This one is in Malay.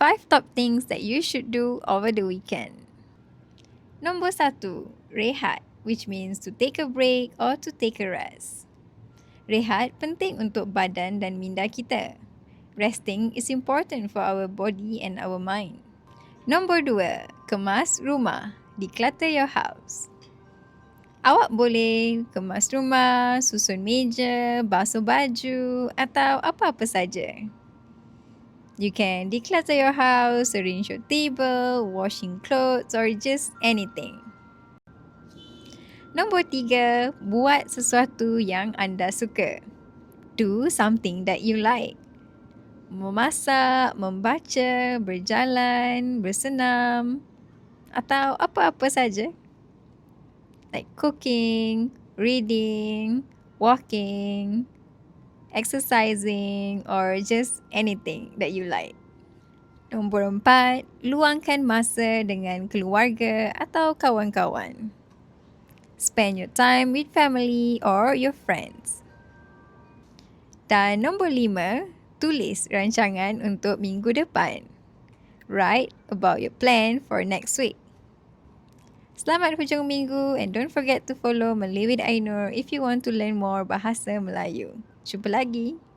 five top things that you should do over the weekend. Nombor satu, rehat, which means to take a break or to take a rest. Rehat penting untuk badan dan minda kita. Resting is important for our body and our mind. Nombor dua, kemas rumah, declutter your house. Awak boleh kemas rumah, susun meja, basuh baju atau apa-apa saja. You can declutter your house, arrange your table, washing clothes or just anything. Nombor tiga, buat sesuatu yang anda suka. Do something that you like. Memasak, membaca, berjalan, bersenam atau apa-apa saja like cooking, reading, walking, exercising, or just anything that you like. Nombor empat, luangkan masa dengan keluarga atau kawan-kawan. Spend your time with family or your friends. Dan nombor lima, tulis rancangan untuk minggu depan. Write about your plan for next week. Selamat hujung minggu and don't forget to follow Malay with Ainur if you want to learn more bahasa Melayu. Jumpa lagi.